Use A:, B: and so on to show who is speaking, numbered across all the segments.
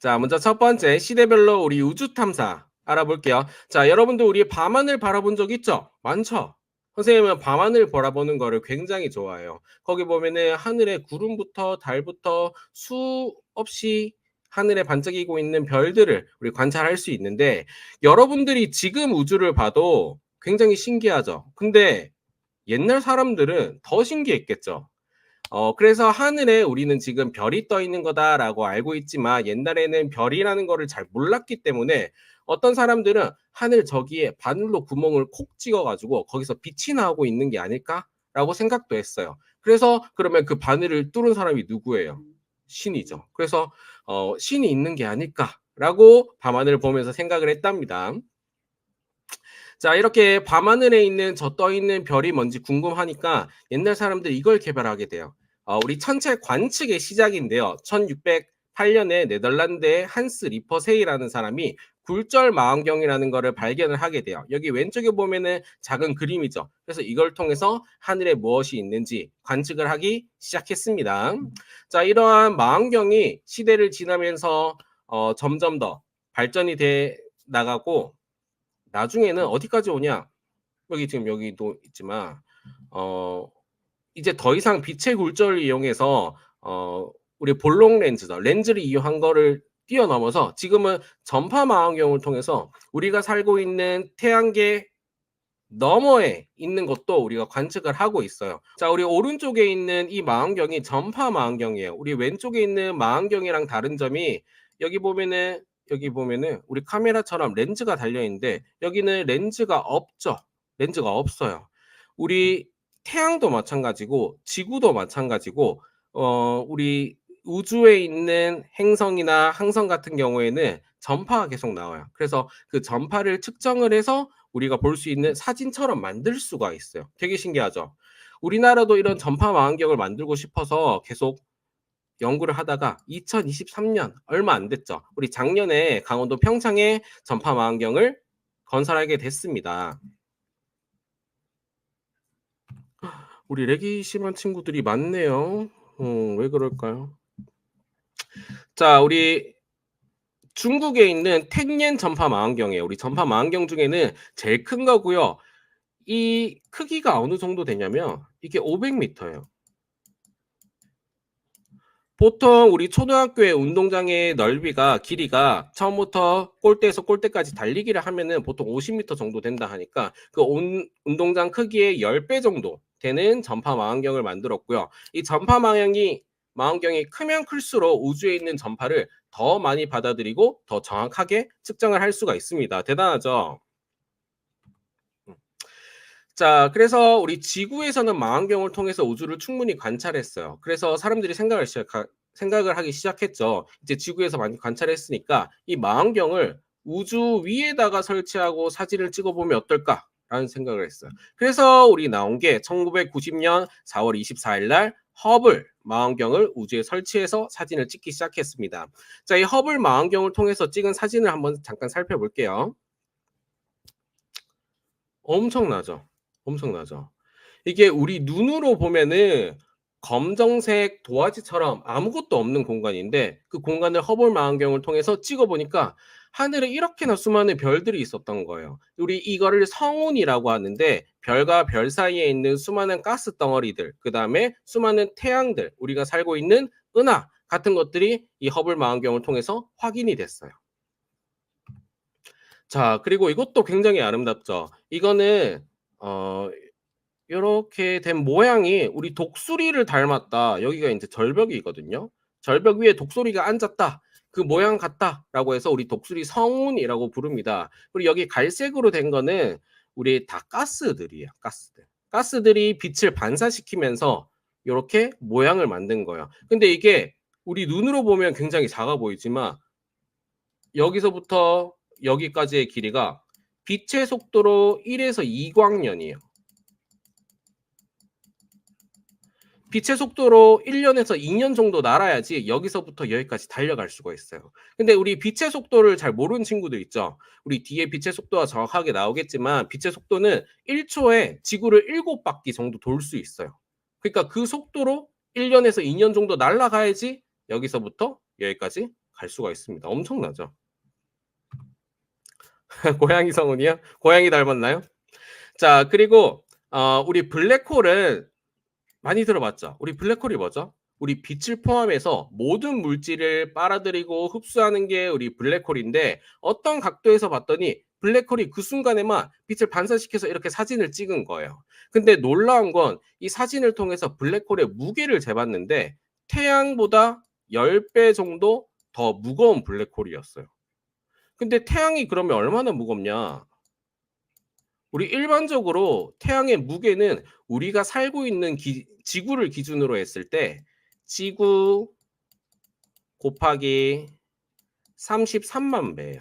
A: 자, 먼저 첫 번째 시대별로 우리 우주 탐사 알아볼게요. 자, 여러분들 우리 밤하늘 바라본 적 있죠? 많죠? 선생님은 밤하늘 바라보는 거를 굉장히 좋아해요. 거기 보면은 하늘에 구름부터 달부터 수없이 하늘에 반짝이고 있는 별들을 우리 관찰할 수 있는데 여러분들이 지금 우주를 봐도 굉장히 신기하죠. 근데 옛날 사람들은 더 신기했겠죠. 어, 그래서 하늘에 우리는 지금 별이 떠 있는 거다라고 알고 있지만 옛날에는 별이라는 거를 잘 몰랐기 때문에 어떤 사람들은 하늘 저기에 바늘로 구멍을 콕 찍어가지고 거기서 빛이 나오고 있는 게 아닐까라고 생각도 했어요. 그래서 그러면 그 바늘을 뚫은 사람이 누구예요? 신이죠. 그래서 어, 신이 있는 게 아닐까라고 밤하늘을 보면서 생각을 했답니다. 자, 이렇게 밤하늘에 있는 저 떠 있는 별이 뭔지 궁금하니까 옛날 사람들이 이걸 개발하게 돼요. 어, 우리 천체 관측의 시작인데요. 1608년에 네덜란드의 한스 리퍼세이라는 사람이 굴절 망원경이라는 거를 발견을 하게 돼요. 여기 왼쪽에 보면은 작은 그림이죠. 그래서 이걸 통해서 하늘에 무엇이 있는지 관측을 하기 시작했습니다. 자, 이러한 망원경이 시대를 지나면서 어, 점점 더 발전이 돼 나가고 나중에는 어디까지 오냐? 여기 지금 여기도 있지만 어 이제 더 이상 빛의 굴절을 이용해서 어 우리 볼록 렌즈죠. 렌즈를 이용한 거를 뛰어넘어서 지금은 전파 망원경을 통해서 우리가 살고 있는 태양계 너머에 있는 것도 우리가 관측을 하고 있어요. 자, 우리 오른쪽에 있는 이 망원경이 전파 망원경이에요. 우리 왼쪽에 있는 망원경이랑 다른 점이 여기 보면은 여기 보면은 우리 카메라처럼 렌즈가 달려 있는데 여기는 렌즈가 없죠. 렌즈가 없어요. 우리 태양도 마찬가지고 지구도 마찬가지고 어 우리 우주에 있는 행성이나 항성 같은 경우에는 전파가 계속 나와요. 그래서 그 전파를 측정을 해서 우리가 볼 수 있는 사진처럼 만들 수가 있어요. 되게 신기하죠. 우리나라도 이런 전파 망원경을 만들고 싶어서 계속 연구를 하다가 2023년 얼마 안 됐죠. 우리 작년에 강원도 평창에 전파 망원경을 건설하게 됐습니다. 우리 렉이 심한 친구들이 많네요. 음, 왜 그럴까요? 자, 우리 중국에 있는 택옌 전파 망원경이에요. 우리 전파 망원경 중에는 제일 큰 거고요. 이 크기가 어느 정도 되냐면 이게 500m예요. 보통 우리 초등학교의 운동장의 넓이가 길이가 처음부터 골대에서 골대까지 달리기를 하면은 보통 50m 정도 된다 하니까 그 온, 운동장 크기의 10배 정도 되는 전파 망원경을 만들었고요. 이 전파 망원경이 망원경이 크면 클수록 우주에 있는 전파를 더 많이 받아들이고 더 정확하게 측정을 할 수가 있습니다. 대단하죠? 자, 그래서 우리 지구에서는 망원경을 통해서 우주를 충분히 관찰했어요. 그래서 사람들이 생각을 시작 생각을 하기 시작했죠. 이제 지구에서 많이 관찰했으니까 이 망원경을 우주 위에다가 설치하고 사진을 찍어보면 어떨까 라는 생각을 했어요. 그래서 우리 나온 게 1990년 4월 24일 날 허블 망원경을 우주에 설치해서 사진을 찍기 시작했습니다. 자, 이 허블 망원경을 통해서 찍은 사진을 한번 잠깐 살펴볼게요. 엄청나죠? 엄청나죠? 이게 우리 눈으로 보면은 검정색 도화지처럼 아무것도 없는 공간인데 그 공간을 허블 망원경을 통해서 찍어보니까 하늘에 이렇게나 수많은 별들이 있었던 거예요. 우리 이거를 성운이라고 하는데 별과 별 사이에 있는 수많은 가스 덩어리들, 그 다음에 수많은 태양들, 우리가 살고 있는 은하 같은 것들이 이 허블 망원경을 통해서 확인이 됐어요. 자, 그리고 이것도 굉장히 아름답죠. 이거는 어 요렇게 된 모양이 우리 독수리를 닮았다. 여기가 이제 절벽이거든요. 절벽 위에 독수리가 앉았다. 그 모양 같다라고 해서 우리 독수리 성운이라고 부릅니다. 그리고 여기 갈색으로 된 거는 우리 다 가스들이에요. 가스들. 가스들이 빛을 반사시키면서 이렇게 모양을 만든 거예요. 근데 이게 우리 눈으로 보면 굉장히 작아 보이지만 여기서부터 여기까지의 길이가 빛의 속도로 1에서 2광년이에요. 빛의 속도로 1년에서 2년 정도 날아야지 여기서부터 여기까지 달려갈 수가 있어요. 근데 우리 빛의 속도를 잘 모르는 친구들 있죠. 우리 뒤에 빛의 속도가 정확하게 나오겠지만 빛의 속도는 1초에 지구를 7바퀴 정도 돌 수 있어요. 그러니까 그 속도로 1년에서 2년 정도 날아가야지 여기서부터 여기까지 갈 수가 있습니다. 엄청나죠. 고양이 성운이요? 고양이 닮았나요? 자, 그리고 어, 우리 블랙홀은 많이 들어봤죠? 우리 블랙홀이 뭐죠? 우리 빛을 포함해서 모든 물질을 빨아들이고 흡수하는 게 우리 블랙홀인데 어떤 각도에서 봤더니 블랙홀이 그 순간에만 빛을 반사시켜서 이렇게 사진을 찍은 거예요. 근데 놀라운 건 이 사진을 통해서 블랙홀의 무게를 재봤는데 태양보다 10배 정도 더 무거운 블랙홀이었어요. 근데 태양이 그러면 얼마나 무겁냐? 우리 일반적으로 태양의 무게는 우리가 살고 있는 기, 지구를 기준으로 했을 때 지구 곱하기 33만 배예요.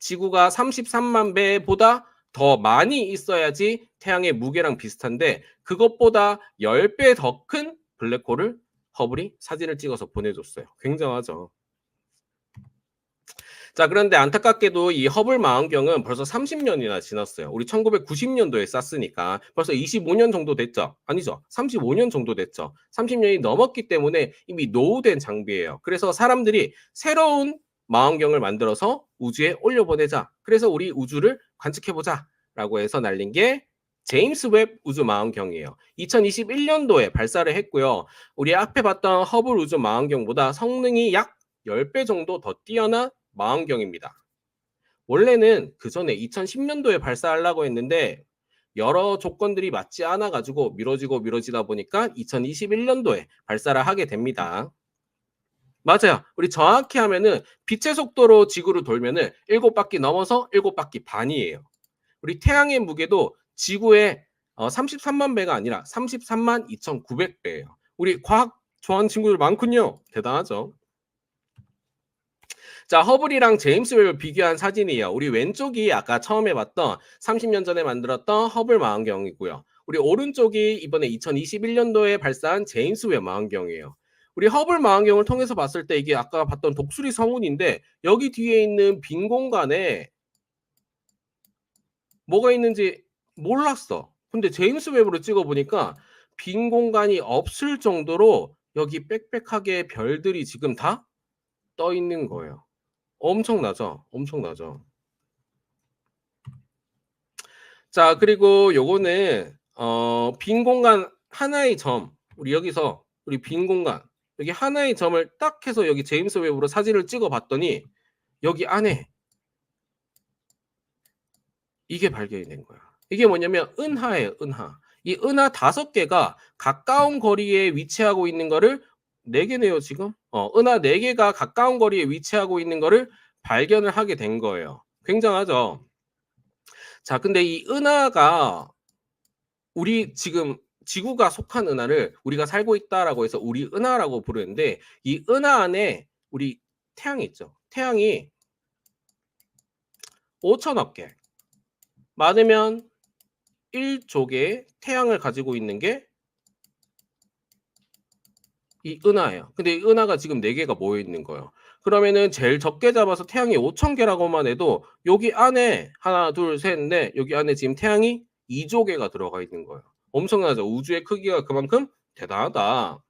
A: 지구가 33만 배보다 더 많이 있어야지 태양의 무게랑 비슷한데 그것보다 10배 더 큰 블랙홀을 허블이 사진을 찍어서 보내줬어요. 굉장하죠. 자, 그런데 안타깝게도 이 허블 망원경은 벌써 30년이나 지났어요. 우리 1990년도에 쐈으니까 벌써 25년 정도 됐죠? 아니죠. 35년 정도 됐죠. 30년이 넘었기 때문에 이미 노후된 장비예요. 그래서 사람들이 새로운 망원경을 만들어서 우주에 올려보내자. 그래서 우리 우주를 관측해보자. 라고 해서 날린 게 제임스 웹 우주 망원경이에요. 2021년도에 발사를 했고요. 우리 앞에 봤던 허블 우주 망원경보다 성능이 약 10배 정도 더 뛰어난 망원경입니다. 원래는 그 전에 2010년도에 발사하려고 했는데 여러 조건들이 맞지 않아 가지고 미뤄지고 미뤄지다 보니까 2021년도에 발사를 하게 됩니다. 맞아요. 우리 정확히 하면은 빛의 속도로 지구를 돌면은 7바퀴 넘어서 7바퀴 반이에요. 우리 태양의 무게도 지구의 어, 33만 배가 아니라 33만 2,900배예요. 우리 과학 좋아하는 친구들 많군요. 대단하죠. 자, 허블이랑 제임스 웹을 비교한 사진이에요. 우리 왼쪽이 아까 처음에 봤던 30년 전에 만들었던 허블 망원경이고요. 우리 오른쪽이 이번에 2021년도에 발사한 제임스 웹 망원경이에요. 우리 허블 망원경을 통해서 봤을 때 이게 아까 봤던 독수리 성운인데 여기 뒤에 있는 빈 공간에 뭐가 있는지 몰랐어. 근데 제임스 웹으로 찍어 보니까 빈 공간이 없을 정도로 여기 빽빽하게 별들이 지금 다 떠 있는 거예요. 엄청나죠? 엄청나죠? 자, 그리고 요거는 어, 빈 공간 하나의 점. 우리 여기서 우리 빈 공간 여기 하나의 점을 딱 해서 여기 제임스 웹으로 사진을 찍어 봤더니 여기 안에 이게 발견이 된 거야. 이게 뭐냐면 은하예요, 은하. 이 은하 다섯 개가 가까운 거리에 위치하고 있는 거를 네 개네요, 지금. 어, 은하 네 개가 가까운 거리에 위치하고 있는 거를 발견을 하게 된 거예요. 굉장하죠. 자, 근데 이 은하가 우리 지금 지구가 속한 은하를 우리가 살고 있다라고 해서 우리 은하라고 부르는데 이 은하 안에 우리 태양이 있죠. 태양이 5천억 개. 많으면 1조 개의 태양을 가지고 있는 게 이 은하예요. 근데 이 은하가 지금 4개가 모여 있는 거예요. 그러면은 제일 적게 잡아서 태양이 5천 개라고만 해도 여기 안에 하나, 둘, 셋, 넷 여기 안에 지금 태양이 2조 개가 들어가 있는 거예요. 엄청나죠. 우주의 크기가 그만큼 대단하다.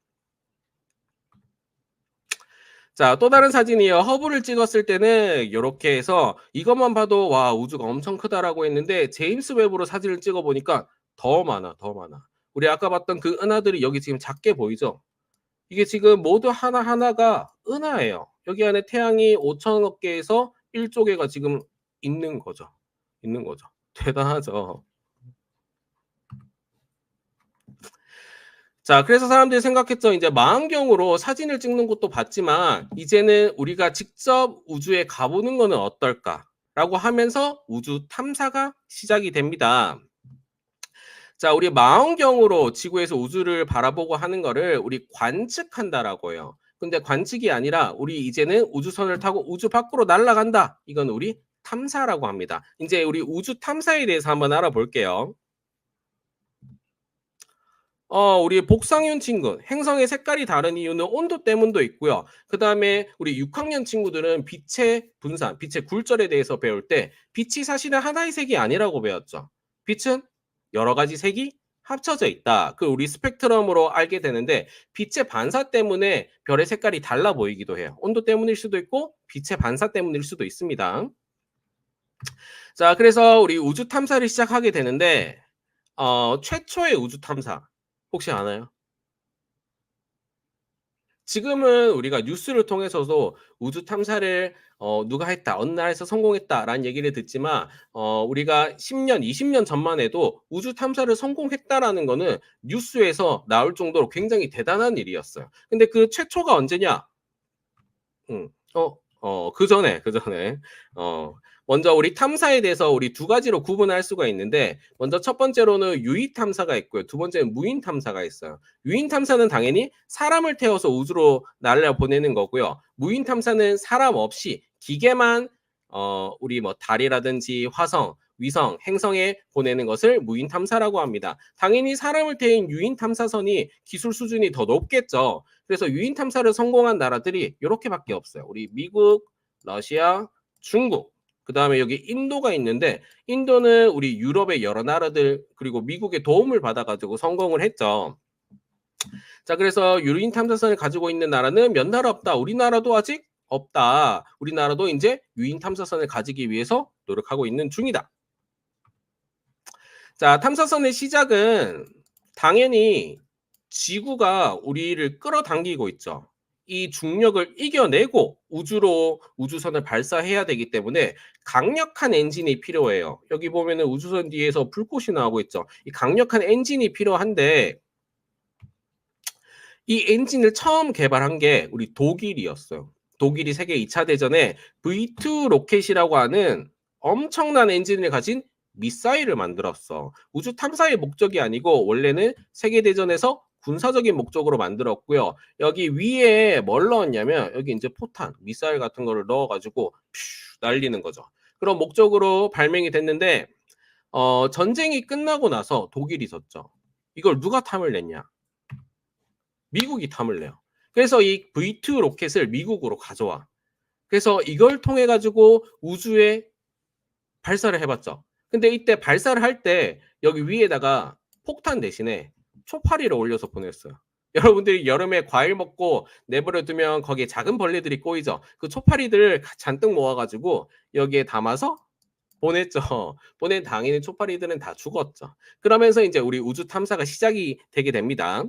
A: 자, 또 다른 사진이요. 허블을 찍었을 때는 이렇게 해서 이것만 봐도 와, 우주가 엄청 크다라고 했는데 제임스 웹으로 사진을 찍어 보니까 더 많아, 더 많아. 우리 아까 봤던 그 은하들이 여기 지금 작게 보이죠? 이게 지금 모두 하나하나가 은하예요. 여기 안에 태양이 5천억 개에서 1조 개가 지금 있는 거죠. 있는 거죠. 대단하죠. 자, 그래서 사람들이 생각했죠. 이제 망원경으로 사진을 찍는 것도 봤지만 이제는 우리가 직접 우주에 가보는 거는 어떨까 라고 하면서 우주 탐사가 시작이 됩니다. 자, 우리 망원경으로 지구에서 우주를 바라보고 하는 거를 우리 관측한다라고 해요. 근데 관측이 아니라 우리 이제는 우주선을 타고 우주 밖으로 날아간다. 이건 우리 탐사라고 합니다. 이제 우리 우주 탐사에 대해서 한번 알아볼게요. 어, 우리 복상윤 친구, 행성의 색깔이 다른 이유는 온도 때문도 있고요. 그 다음에 우리 6학년 친구들은 빛의 분산, 빛의 굴절에 대해서 배울 때 빛이 사실은 하나의 색이 아니라고 배웠죠. 빛은 여러 가지 색이 합쳐져 있다. 그 우리 스펙트럼으로 알게 되는데 빛의 반사 때문에 별의 색깔이 달라 보이기도 해요. 온도 때문일 수도 있고 빛의 반사 때문일 수도 있습니다. 자, 그래서 우리 우주 탐사를 시작하게 되는데 어, 최초의 우주 탐사 혹시 아나요? 지금은 우리가 뉴스를 통해서도 우주 탐사를 어, 누가 했다, 어느 나라에서 성공했다라는 얘기를 듣지만 어, 우리가 10년, 20년 전만 해도 우주 탐사를 성공했다라는 거는 뉴스에서 나올 정도로 굉장히 대단한 일이었어요. 근데 그 최초가 언제냐? 음, 어, 어, 그 전에, 그 전에, 어, 먼저 우리 탐사에 대해서 우리 두 가지로 구분할 수가 있는데 먼저 첫 번째로는 유인 탐사가 있고요. 두 번째는 무인 탐사가 있어요. 유인 탐사는 당연히 사람을 태워서 우주로 날려 보내는 거고요. 무인 탐사는 사람 없이 기계만 어, 우리 뭐 달이라든지 화성, 위성, 행성에 보내는 것을 무인 탐사라고 합니다. 당연히 사람을 태운 유인 탐사선이 기술 수준이 더 높겠죠. 그래서 유인 탐사를 성공한 나라들이 이렇게밖에 없어요. 우리 미국, 러시아, 중국, 그 다음에 여기 인도가 있는데 인도는 우리 유럽의 여러 나라들 그리고 미국의 도움을 받아가지고 성공을 했죠. 자 그래서 유인 탐사선을 가지고 있는 나라는 몇 나라 없다. 우리나라도 아직 없다. 우리나라도 이제 유인 탐사선을 가지기 위해서 노력하고 있는 중이다. 자 탐사선의 시작은 당연히 지구가 우리를 끌어당기고 있죠. 이 중력을 이겨내고 우주로 우주선을 발사해야 되기 때문에 강력한 엔진이 필요해요. 여기 보면은 우주선 뒤에서 불꽃이 나오고 있죠. 이 강력한 엔진이 필요한데 이 엔진을 처음 개발한 게 우리 독일이었어요. 독일이 세계 2차 대전에 V2 로켓이라고 하는 엄청난 엔진을 가진 미사일을 만들었어. 우주 탐사의 목적이 아니고 원래는 세계 대전에서 군사적인 목적으로 만들었고요. 여기 위에 뭘 넣었냐면 여기 이제 포탄, 미사일 같은 거를 넣어가지고 퓨, 날리는 거죠. 그런 목적으로 발명이 됐는데 어, 전쟁이 끝나고 나서 독일이 졌죠. 이걸 누가 탐을 냈냐? 미국이 탐을 내요. 그래서 이 V2 로켓을 미국으로 가져와. 그래서 이걸 통해 가지고 우주에 발사를 해봤죠. 근데 이때 발사를 할 때 여기 위에다가 폭탄 대신에 초파리를 올려서 보냈어요. 여러분들이 여름에 과일 먹고 내버려 두면 거기에 작은 벌레들이 꼬이죠. 그 초파리들을 잔뜩 모아가지고 여기에 담아서 보냈죠. 보낸 당연히 초파리들은 다 죽었죠. 그러면서 이제 우리 우주 탐사가 시작이 되게 됩니다.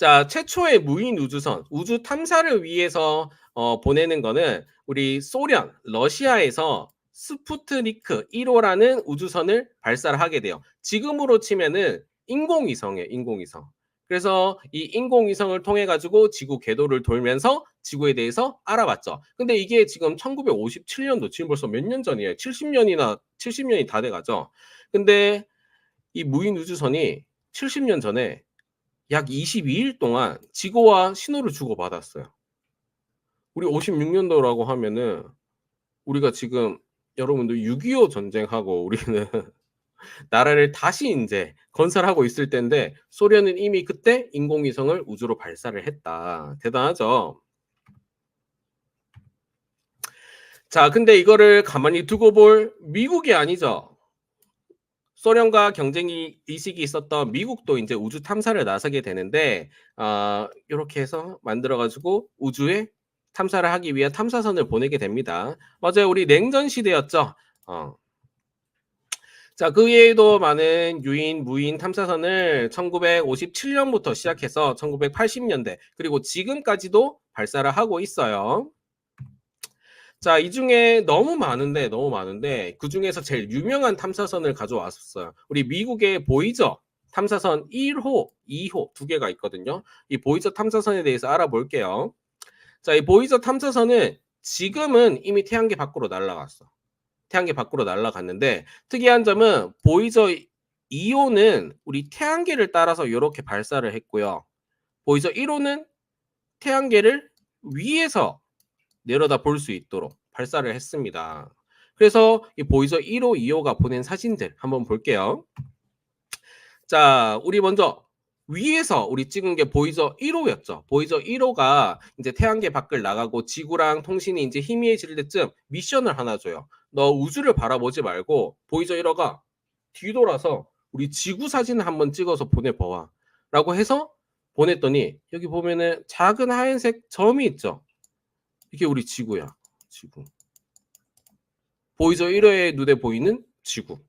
A: 자, 최초의 무인 우주선, 우주 탐사를 위해서 어, 보내는 거는 우리 소련, 러시아에서 스푸트니크 1호라는 우주선을 발사를 하게 돼요. 지금으로 치면은 인공위성이에요, 인공위성. 그래서 이 인공위성을 통해 가지고 지구 궤도를 돌면서 지구에 대해서 알아봤죠. 근데 이게 지금 1957년도 지금 벌써 몇 년 전이에요. 70년이나 70년이 다 돼 가죠. 근데 이 무인 우주선이 70년 전에 약 22일 동안 지구와 신호를 주고받았어요. 우리 56년도라고 하면은 우리가 지금 여러분들 6.25 전쟁하고 우리는 나라를 다시 이제 건설하고 있을 때인데 소련은 이미 그때 인공위성을 우주로 발사를 했다. 대단하죠. 자, 근데 이거를 가만히 두고 볼 미국이 아니죠. 소련과 경쟁이 의식이 있었던 미국도 이제 우주 탐사를 나서게 되는데 어, 이렇게 해서 만들어 가지고 우주에 탐사를 하기 위한 탐사선을 보내게 됩니다. 맞아요. 우리 냉전 시대였죠. 어. 자, 그 외에도 많은 유인, 무인 탐사선을 1957년부터 시작해서 1980년대, 그리고 지금까지도 발사를 하고 있어요. 자, 이 중에 너무 많은데, 너무 많은데, 그 중에서 제일 유명한 탐사선을 가져왔었어요. 우리 미국의 보이저 탐사선 1호, 2호 두 개가 있거든요. 이 보이저 탐사선에 대해서 알아볼게요. 자, 이 보이저 탐사선은 지금은 이미 태양계 밖으로 날아갔어. 태양계 밖으로 날아갔는데 특이한 점은 보이저 2호는 우리 태양계를 따라서 이렇게 발사를 했고요. 보이저 1호는 태양계를 위에서 내려다 볼 수 있도록 발사를 했습니다. 그래서 이 보이저 1호, 2호가 보낸 사진들 한번 볼게요. 자, 우리 먼저 위에서 우리 찍은 게 보이저 1호였죠. 보이저 1호가 이제 태양계 밖을 나가고 지구랑 통신이 이제 희미해질 때쯤 미션을 하나 줘요. 너 우주를 바라보지 말고 보이저 1호가 뒤돌아서 우리 지구 사진을 한번 찍어서 보내봐와. 라고 해서 보냈더니 여기 보면은 작은 하얀색 점이 있죠. 이게 우리 지구야. 지구. 보이죠? 1호의 눈에 보이는 지구.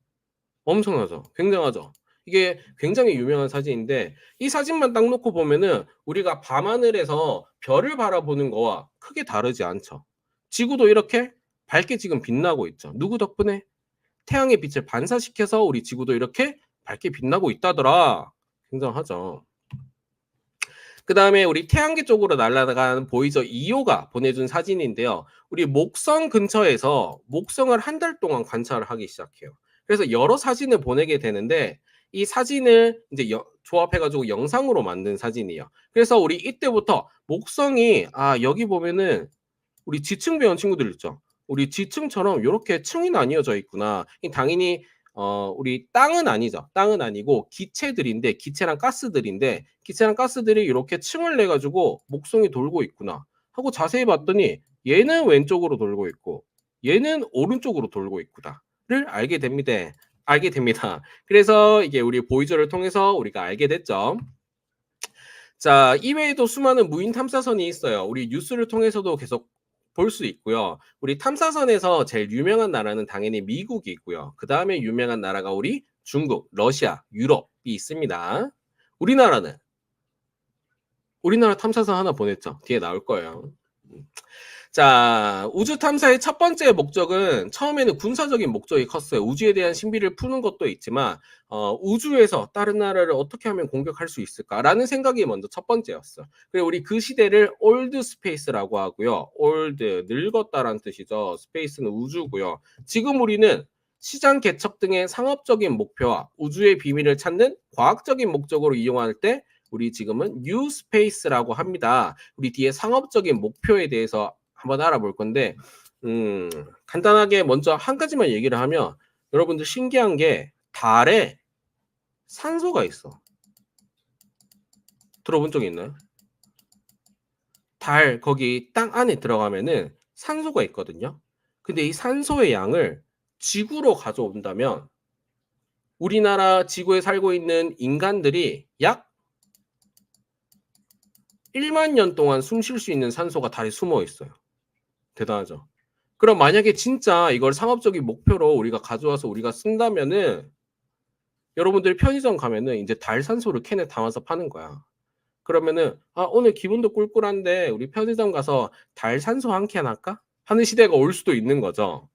A: 엄청나죠? 굉장하죠? 이게 굉장히 유명한 사진인데 이 사진만 딱 놓고 보면은 우리가 밤하늘에서 별을 바라보는 거와 크게 다르지 않죠. 지구도 이렇게 밝게 지금 빛나고 있죠. 누구 덕분에? 태양의 빛을 반사시켜서 우리 지구도 이렇게 밝게 빛나고 있다더라. 굉장하죠. 그 다음에 우리 태양계 쪽으로 날아가는 보이저 2호가 보내준 사진인데요. 우리 목성 근처에서 목성을 한 달 동안 관찰을 하기 시작해요. 그래서 여러 사진을 보내게 되는데 이 사진을 이제 여- 조합해가지고 영상으로 만든 사진이에요. 그래서 우리 이때부터 목성이 아 여기 보면은 우리 지층 배운 친구들 있죠. 우리 지층처럼 이렇게 층이 나뉘어져 있구나. 이 당연히 어 우리 땅은 아니죠. 땅은 아니고 기체들인데 기체랑 가스들인데 기체랑 가스들이 이렇게 층을 내 가지고 목성이 돌고 있구나 하고 자세히 봤더니 얘는 왼쪽으로 돌고 있고 얘는 오른쪽으로 돌고 있구나를 알게 됩니다. 알게 됩니다. 그래서 이게 우리 보이저를 통해서 우리가 알게 됐죠. 자, 이외에도 수많은 무인 탐사선이 있어요. 우리 뉴스를 통해서도 계속 볼 수 있고요. 우리 탐사선에서 제일 유명한 나라는 당연히 미국이 있고요. 그 다음에 유명한 나라가 우리 중국, 러시아, 유럽이 있습니다. 우리나라는 우리나라 탐사선 하나 보냈죠. 뒤에 나올 거예요. 음. 자, 우주 탐사의 첫 번째 목적은 처음에는 군사적인 목적이 컸어요. 우주에 대한 신비를 푸는 것도 있지만 어, 우주에서 다른 나라를 어떻게 하면 공격할 수 있을까라는 생각이 먼저 첫 번째였어. 그리고 우리 그 시대를 올드 스페이스라고 하고요. 올드 늙었다라는 뜻이죠. 스페이스는 우주고요. 지금 우리는 시장 개척 등의 상업적인 목표와 우주의 비밀을 찾는 과학적인 목적으로 이용할 때 우리 지금은 뉴 스페이스라고 합니다. 우리 뒤에 상업적인 목표에 대해서 한번 알아볼 건데 음, 간단하게 먼저 한 가지만 얘기를 하면 여러분들 신기한 게 달에 산소가 있어. 들어본 적 있나요? 달 거기 땅 안에 들어가면은 산소가 있거든요. 근데 이 산소의 양을 지구로 가져온다면 우리나라 지구에 살고 있는 인간들이 약 1만 년 동안 숨 쉴 수 있는 산소가 달에 숨어 있어요. 대단하죠. 그럼 만약에 진짜 이걸 상업적인 목표로 우리가 가져와서 우리가 쓴다면은 여러분들 편의점 가면은 이제 달 산소를 캔에 담아서 파는 거야. 그러면은 아 오늘 기분도 꿀꿀한데 우리 편의점 가서 달 산소 한 캔 할까? 하는 시대가 올 수도 있는 거죠.